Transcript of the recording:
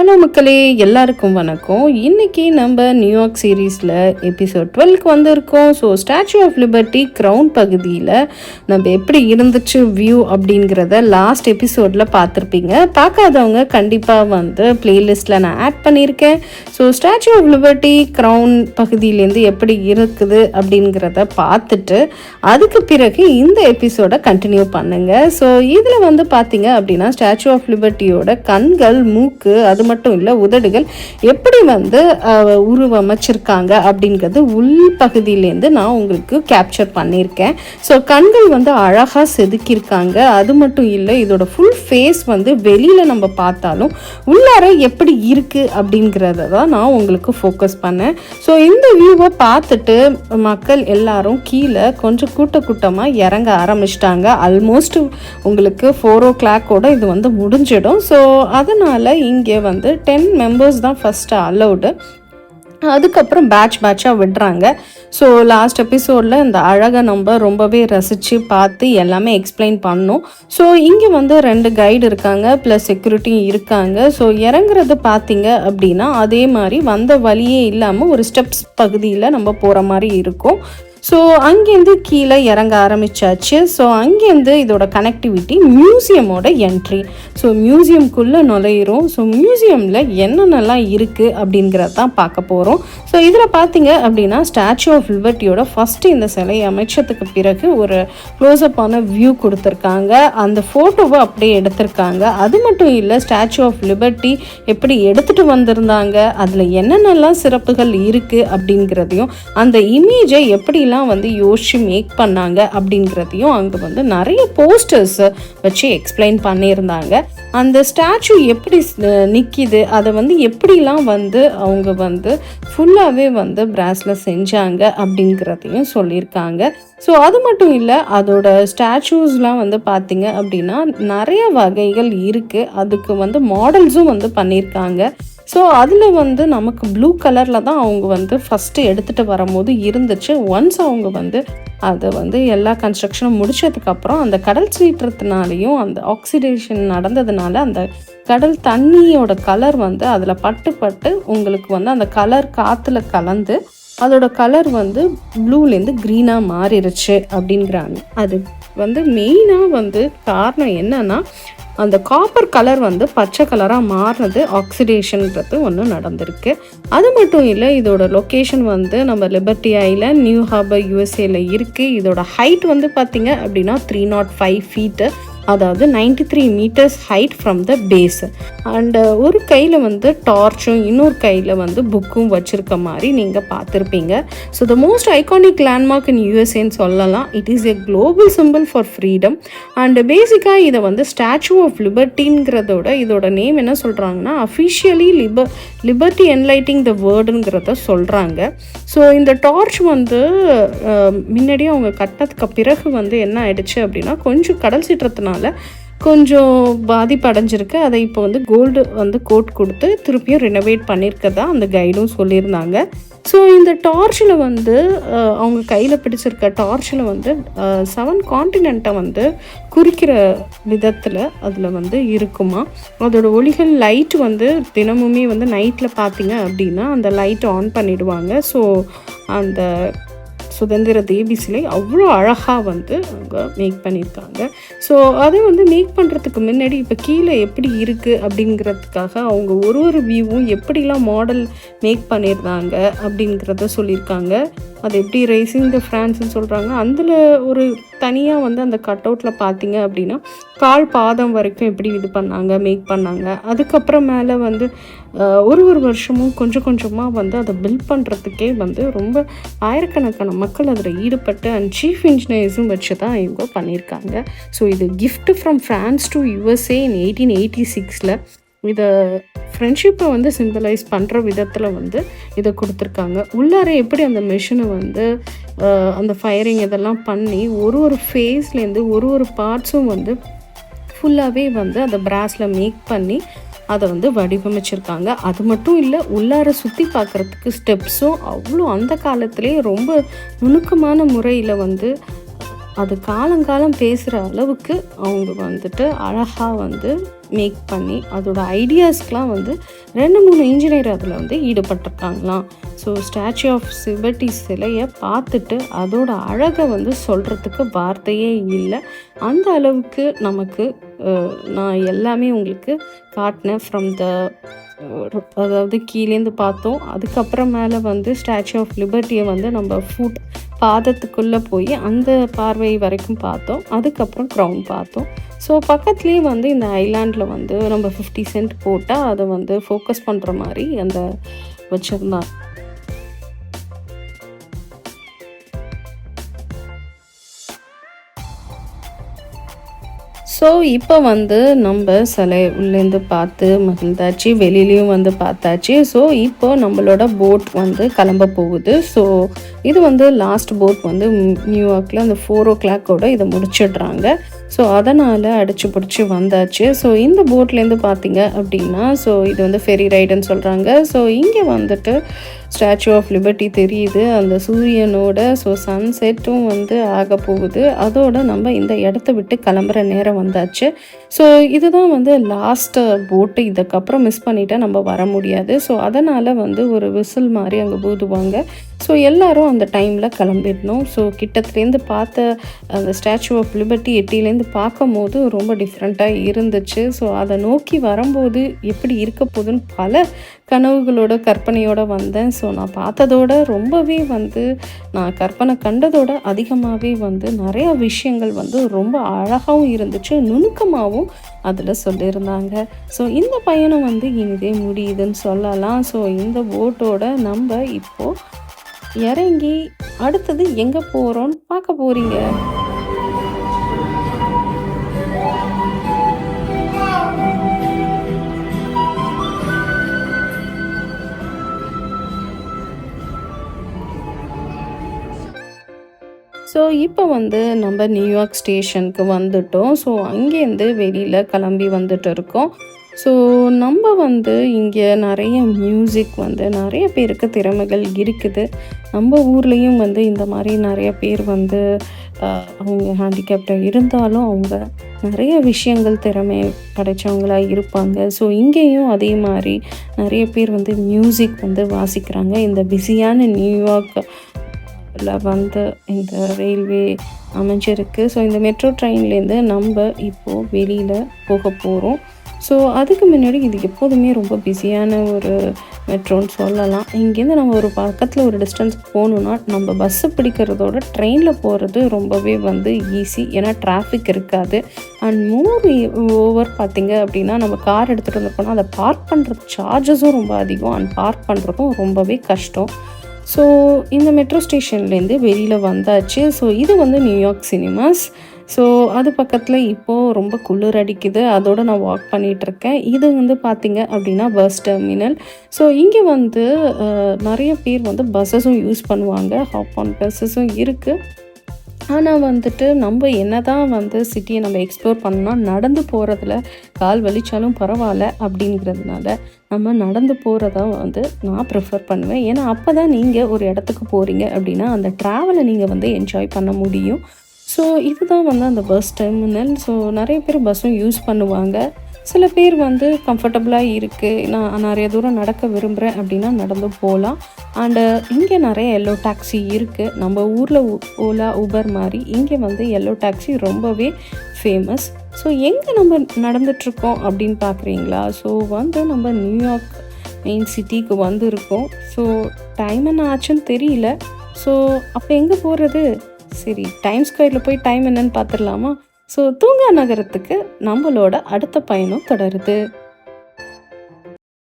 Hello மக்களே எல்லாருக்கும் வணக்கம். இன்றைக்கி நம்ம நியூயார்க் சீரீஸில் எபிசோட் டுவெல்க்கு வந்திருக்கோம். So statue of liberty crown பகுதியில் நம்ம எப்படி இருந்துச்சு வியூ அப்படிங்கிறத லாஸ்ட் எபிசோடில் பார்த்துருப்பீங்க. பார்க்காதவங்க கண்டிப்பாக வந்து பிளேலிஸ்ட்டில் நான் ஆட் பண்ணியிருக்கேன். So statue of liberty crown பகுதியிலேருந்து எப்படி இருக்குது அப்படிங்கிறத பார்த்துட்டு அதுக்கு பிறகு இந்த எபிசோடை கண்டினியூ பண்ணுங்கள் ஸோ இதில் வந்து பார்த்தீங்க அப்படின்னா ஸ்டாச்சு ஆஃப் லிபர்ட்டியோட கண்கள் மூக்கு அது மட்டும் இல்லை உதடுகள் எப்படி வந்து உருவமைச்சிருக்காங்க அப்படிங்கிறது உள் பகுதியிலேருந்து நான் உங்களுக்கு கேப்சர் பண்ணியிருக்கேன். ஸோ கண்கள் வந்து அழகாக செதுக்கியிருக்காங்க. அது மட்டும் இல்லை இதோட ஃபுல் ஃபேஸ் வந்து வெளியில் நம்ம பார்த்தாலும் உள்ளார எப்படி இருக்குது அப்படிங்கிறத தான் நான் உங்களுக்கு ஃபோக்கஸ் பண்ணேன். ஸோ இந்த வியூவை பார்த்துட்டு மக்கள் எல்லாரும் கீழே கொஞ்சம் கூட்ட கூட்டமாக இறங்க ஆரம்பிச்சிட்டாங்க. ஆல்மோஸ்ட் உங்களுக்கு ஃபோர் ஓ கிளாக்கோட இது வந்து முடிஞ்சிடும். ஸோ அதனால் இங்கே வந்து டென் மெம்பர்ஸ் தான் ஃபஸ்ட்டு அலௌடு அதுக்கப்புறம் பேட்ச் பேட்சாக விடுறாங்க. ஸோ லாஸ்ட் எபிசோடில் இந்த அழகை நம்ம ரொம்பவே ரசித்து பார்த்து எல்லாமே எக்ஸ்பிளைன் பண்ணோம். ஸோ இங்கே வந்து ரெண்டு கைடு இருக்காங்க ப்ளஸ் செக்யூரிட்டியும் இருக்காங்க. ஸோ இறங்குறது பார்த்தீங்க அப்படின்னா அதே மாதிரி வந்த வழியே இல்லாமல் ஒரு ஸ்டெப்ஸ் பகுதியில் நம்ம போகிற மாதிரி இருக்கும். ஸோ அங்கேருந்து கீழே இறங்க ஆரம்பிச்சாச்சு. ஸோ அங்கேருந்து இதோட கனெக்டிவிட்டி மியூசியமோட என்ட்ரி ஸோ மியூசியம்குள்ளே நுழையிறோம். ஸோ மியூசியமில் என்னென்னலாம் இருக்குது அப்படிங்கிறத தான் பார்க்க போகிறோம் ஸோ இதில் பார்த்தீங்க அப்படின்னா ஸ்டாச்சு ஆஃப் லிபர்ட்டியோட ஃபஸ்ட்டு இந்த சிலையை அமைச்சதுக்கு பிறகு ஒரு க்ளோஸ்அப்பான வியூ கொடுத்துருக்காங்க. அந்த ஃபோட்டோவை அப்படியே எடுத்திருக்காங்க. அது மட்டும் இல்லை ஸ்டாச்சு ஆஃப் லிபர்ட்டி எப்படி எடுத்துகிட்டு வந்திருந்தாங்க? அதில் என்னென்னலாம் சிறப்புகள் இருக்குது அப்படிங்கிறதையும் அந்த இமேஜை எப்படி எப்படிலாம் வந்து யோசிச்சு மேக் பண்ணாங்க அப்படிங்கிறதையும் அங்கே வந்து நிறைய போஸ்டர்ஸ் வச்சு எக்ஸ்பிளைன் பண்ணியிருந்தாங்க. அந்த ஸ்டாச்சு எப்படி நிற்கிது அதை வந்து எப்படிலாம் வந்து அவங்க வந்து ஃபுல்லாகவே வந்து பிராஸில் செஞ்சாங்க அப்படிங்கிறதையும் சொல்லியிருக்காங்க. ஸோ அது மட்டும் இல்லை அதோட ஸ்டாச்சூஸ்லாம் வந்து பார்த்திங்க அப்படின்னா நிறைய வகைகள் இருக்குது அதுக்கு வந்து மாடல்ஸும் வந்து பண்ணியிருக்காங்க. ஸோ அதில் வந்து நமக்கு ப்ளூ கலரில் தான் அவங்க வந்து ஃபஸ்ட்டு எடுத்துகிட்டு வரும்போது இருந்துச்சு. ஒன்ஸ் அவங்க வந்து அதை வந்து எல்லா கன்ஸ்ட்ரக்ஷனும் முடிச்சதுக்கப்புறம் அந்த கடல் சீற்றத்தினாலேயும் அந்த ஆக்சிடேஷன் நடந்ததுனால அந்த கடல் தண்ணியோட கலர் வந்து அதில் பட்டு பட்டு உங்களுக்கு வந்து அந்த கலர் காற்றுல கலந்து அதோட கலர் வந்து ப்ளூலேருந்து க்ரீனாக மாறிடுச்சு அப்படிங்கிறாங்க. அது வந்து மெயினாக வந்து காரணம் என்னன்னா அந்த காப்பர் கலர் வந்து பச்சை கலராக மாறினது ஆக்சிடேஷன்ன்றது ஒன்று நடந்திருக்கு. அது மட்டும் இல்லை இதோட லொக்கேஷன் வந்து நம்ம லிபர்ட்டி ஐலண்ட் நியூ ஹார்பர் யூஎஸ்ஏல இருக்குது இதோட ஹைட் வந்து பார்த்தீங்க அப்படின்னா த்ரீ நாட் ஃபைவ் ஃபீட்டு அதாவது 93 three metres height from the base and ஒரு கையில் வந்து டார்ச்சும் இன்னொரு கையில் வந்து புக்கும் வச்சுருக்க மாதிரி நீங்கள் பார்த்துருப்பீங்க. So the most iconic landmark in யூஎஸ்ஏன்னு சொல்லலாம். It is a global symbol for freedom and பேசிக்காக இதை வந்து ஸ்டாச்சு ஆஃப் லிபர்ட்டிங்கிறதோட இதோட நேம் என்ன சொல்கிறாங்கன்னா officially liber liberty enlightening the வேர்டுங்கிறத சொல்கிறாங்க ஸோ இந்த டார்ச் வந்து uh, முன்னாடியே அவங்க கட்டினதுக்கு பிறகு வந்து என்ன ஆயிடுச்சு அப்படின்னா கொஞ்சம் கடல் சீற்றத்தினால கொஞ்சம் பாதிப்பு அடைஞ்சிருக்கு. அதை இப்போ வந்து கோல்டு வந்து கோட் கொடுத்து திருப்பியும் ரினோவேட் பண்ணியிருக்கதா அந்த கைடும் சொல்லியிருந்தாங்க. ஸோ இந்த டார்ச்சில் வந்து அவங்க கையில் பிடிச்சிருக்க டார்ச்சில் வந்து செவன் காண்டினெண்ட்டை வந்து குறிக்கிற விதத்தில் அதில் வந்து இருக்குமா? அதோட ஒளிகள் லைட் வந்து தினமுமே வந்து நைட்டில் பார்த்தீங்க அப்படின்னா அந்த லைட் ஆன் பண்ணிடுவாங்க. ஸோ அந்த சுதந்திர தேவி சிலை அவ்வளோ அழகாக வந்து அவங்க மேக் பண்ணியிருக்காங்க. ஸோ அதை வந்து மேக் பண்ணுறதுக்கு முன்னாடி இப்போ கீழே எப்படி இருக்குது அப்படிங்கிறதுக்காக அவங்க ஒரு ஒரு வியூவும் எப்படிலாம் மாடல் மேக் பண்ணியிருந்தாங்க அப்படிங்கிறத சொல்லியிருக்காங்க. அது எப்படி ரேசிங் த ஃப்ரான்ஸ்னு சொல்கிறாங்க அதில் ஒரு தனியாக வந்து அந்த கட் அவுட்டில் பார்த்தீங்க அப்படின்னா கால் பாதம் வரைக்கும் எப்படி இது பண்ணாங்க மேக் பண்ணாங்க. அதுக்கப்புறம் மேலே வந்து ஒரு ஒரு வருஷமும் கொஞ்சம் கொஞ்சமாக வந்து அதை பில்ட் பண்ணுறதுக்கே வந்து ரொம்ப ஆயிரக்கணக்கான மக்கள் அதில் ஈடுபட்டு அண்ட் சீஃப் இன்ஜினியர்ஸும் வச்சு தான் இவங்க பண்ணியிருக்காங்க. ஸோ இது gift from France to USA in eighteen eighty சிக்ஸில் இதை ஃப்ரெண்ட்ஷிப்பை வந்து சிம்பிளைஸ் பண்ணுற விதத்தில் வந்து இதை கொடுத்துருக்காங்க. உள்ளார எப்படி அந்த மிஷினை வந்து அந்த ஃபயரிங் இதெல்லாம் பண்ணி ஒரு ஒரு ஃபேஸ்லேருந்து ஒரு ஒரு பார்ட்ஸும் வந்து ஃபுல்லாகவே வந்து அந்த பிராஸில் மேக் பண்ணி அதை வந்து வடிவமைச்சிருக்காங்க. அது மட்டும் இல்லை உள்ளார சுற்றி பார்க்குறதுக்கு ஸ்டெப்ஸும் அவ்வளோ அந்த காலத்திலே ரொம்ப நுணுக்கமான முறையில் வந்து அது காலங்காலம் பேசுகிற அளவுக்கு அவங்க வந்துட்டு அழகாக வந்து மேக் பண்ணி அதோட ஐடியாஸ்க்கெலாம் வந்து ரெண்டு மூணு இன்ஜினியர் அதில் வந்து ஈடுபட்டிருக்காங்களாம். ஸோ ஸ்டாச்சு ஆஃப் சிபர்டி சிலையை பார்த்துட்டு அதோட அழகை வந்து சொல்கிறதுக்கு வார்த்தையே இல்லை. அந்த அளவுக்கு நமக்கு நான் எல்லாமே உங்களுக்கு காட்டினேன் ஃப்ரம் த அதாவது கீழேருந்து பார்த்தோம். அதுக்கப்புறம் மேலே வந்து ஸ்டாச்சு ஆஃப் லிபர்ட்டியை வந்து நம்ம ஃபுட் பாதத்துக்குள்ளே போய் அந்த பார்வை வரைக்கும் பார்த்தோம். அதுக்கப்புறம் க்ரௌன் பார்த்தோம். ஸோ பக்கத்துலேயே வந்து இந்த ஐலாண்டில் வந்து நம்ம ஃபிஃப்டி சென்ட் போட்டால் அதை வந்து ஃபோக்கஸ் பண்ணுற மாதிரி அந்த வச்சுருந்தாங்க ஸோ இப்போ வந்து நம்ம சிலை உள்ளேருந்து பார்த்து மகிழ்ந்தாச்சு வெளியிலையும் வந்து பார்த்தாச்சு. ஸோ இப்போ நம்மளோட போட் வந்து கிளம்ப போகுது. ஸோ இது வந்து லாஸ்ட் போட் வந்து நியூயார்க்கில் அந்த ஃபோர் ஓ கிளாக்கோட இதை முடிச்சிடுறாங்க. ஸோ அதனால் அடிச்சு பிடிச்சி வந்தாச்சு. ஸோ இந்த போட்லேருந்து பார்த்தீங்க அப்படின்னா ஸோ இது வந்து ஃபெரி ரைடுன்னு சொல்கிறாங்க ஸோ இங்கே வந்துட்டு ஸ்டாச்சு ஆஃப் லிபர்ட்டி தெரியுது. அந்த சூரியனோட ஸோ சன்செட்டும் வந்து ஆக போகுது. அதோட நம்ம இந்த இடத்த விட்டு கிளம்புற நேரம் வந்தாச்சு. ஸோ இதுதான் வந்து லாஸ்ட்டு போட்டு இதுக்கப்புறம் மிஸ் பண்ணிட்டா நம்ம வர முடியாது. ஸோ அதனால் வந்து ஒரு விசில் மாதிரி அங்கே ஊதுவாங்க. ஸோ எல்லாரும் அந்த டைமில் கிளம்பிடணும். ஸோ கிட்டத்துலேருந்து பார்த்த அந்த ஸ்டாச்சு ஆஃப் லிபர்ட்டி எட்டிலேருந்து பார்க்கும் போது ரொம்ப டிஃப்ரெண்ட்டாக இருந்துச்சு. ஸோ அதை நோக்கி வரும்போது எப்படி இருக்க போகுதுன்னு பல கனவுகளோட கற்பனையோட வந்தேன். ஸோ நான் பார்த்ததோட ரொம்பவே வந்து நான் கற்பனை கண்டதோட அதிகமாகவே வந்து நிறைய விஷயங்கள் வந்து ரொம்ப அழகாகவும் இருந்துச்சு. நுணுக்கமாகவும் அதில் சொல்லியிருந்தாங்க. ஸோ இந்த பயணம் வந்து இனிதே முடியுதுன்னு சொல்லலாம். ஸோ இந்த போட்டோட நம்ம இப்போது இறங்கி அடுத்தது எங்கே போகிறோன்னு பார்க்க போகிறீங்க இப்போ வந்து நம்ம நியூயார்க் ஸ்டேஷனுக்கு வந்துட்டோம். ஸோ அங்கேருந்து வெளியில் கிளம்பி வந்துட்டு இருக்கோம். ஸோ நம்ம வந்து இங்கே நிறைய மியூசிக் வந்து நிறைய பேருக்கு திறமைகள் இருக்குது. நம்ம ஊர்லேயும் வந்து இந்த மாதிரி நிறைய பேர் வந்து அவங்க ஹேண்டிகேப்டாக இருந்தாலும் அவங்க நிறைய விஷயங்கள் திறமை படைத்தவங்களாக இருப்பாங்க. ஸோ இங்கேயும் அதே மாதிரி நிறைய பேர் வந்து மியூசிக் வந்து வாசிக்கிறாங்க. இந்த பிஸியான நியூயார்க் ல வந்து இந்த ரயில்வே அமைஞ்சிருக்கு. ஸோ இந்த மெட்ரோ ட்ரெயின்லேருந்து நம்ம இப்போது வெளியில் போக போகிறோம் ஸோ அதுக்கு முன்னாடி இது எப்போதுமே ரொம்ப பிஸியான ஒரு மெட்ரோன்னு சொல்லலாம். இங்கேருந்து நம்ம ஒரு பக்கத்தில் ஒரு டிஸ்டன்ஸ் போகணுன்னா நம்ம பஸ்ஸு பிடிக்கிறதோட ட்ரெயினில் போகிறது ரொம்பவே வந்து ஈஸி ஏன்னா டிராஃபிக் இருக்காது. அண்ட் மோர் ஓவர் பார்த்திங்க அப்படின்னா நம்ம கார் எடுத்துகிட்டு வந்து போனால் அதை பார்க் பண்ணுற சார்ஜஸும் ரொம்ப அதிகம். அண்ட் பார்க் பண்ணுறதும் ரொம்பவே கஷ்டம். ஸோ இந்த மெட்ரோ ஸ்டேஷன்லேருந்து வெளியில் வந்தாச்சு. ஸோ இது வந்து நியூயார்க் சினிமாஸ் ஸோ அது பக்கத்தில் இப்போது ரொம்ப குளிர் அடிக்குது. அதோடு நான் வாக் பண்ணிகிட்ருக்கேன் இது வந்து பார்த்திங்க அப்படின்னா பஸ் டெர்மினல் ஸோ இங்கே வந்து நிறைய பேர் வந்து பஸ்ஸஸும் யூஸ் பண்ணுவாங்க. ஹாப் ஆன் பஸ்ஸஸும் இருக்குது ஆனால் வந்துட்டு நம்ம என்ன தான் வந்து சிட்டியை நம்ம எக்ஸ்ப்ளோர் பண்ணால் நடந்து போகிறதுல கால் வலிச்சாலும் பரவாயில்ல அப்படிங்கிறதுனால நம்ம நடந்து போகிறதா வந்து நான் ப்ரிஃபர் பண்ணுவேன். ஏன்னா அப்போ தான் நீங்கள் ஒரு இடத்துக்கு போகிறீங்க அப்படின்னா அந்த ட்ராவலை நீங்கள் வந்து என்ஜாய் பண்ண முடியும். ஸோ இதுதான் வந்து அந்த பஸ் டெர்மினல் ஸோ நிறைய பேர் பஸ்ஸும் யூஸ் பண்ணுவாங்க. சில பேர் வந்து கம்ஃபர்டபுளாக இருக்குது நான் நிறைய தூரம் நடக்க விரும்புகிறேன் அப்படின்னா நடந்து போகலாம். அண்டு இங்கே நிறைய எல்லோ டாக்ஸி இருக்குது நம்ம ஊரில் ஓலா ஊபர் மாதிரி இங்கே வந்து எல்லோ டாக்ஸி ரொம்பவே ஃபேமஸ் ஸோ எங்கே நம்ம நடந்துட்டுருக்கோம் அப்படின்னு பார்க்குறீங்களா? ஸோ வந்து நம்ம நியூயார்க் மெயின் சிட்டிக்கு வந்திருக்கோம். ஸோ டைம் என்ன ஆச்சுன்னு தெரியல. ஸோ அப்போ எங்கே போகிறது சரி டைம் ஸ்கொயரில் போய் டைம் என்னன்னு பார்த்துடலாமா? ஸோ தூங்கா நகரத்துக்கு நம்மளோட அடுத்த பயணம் தொடருது.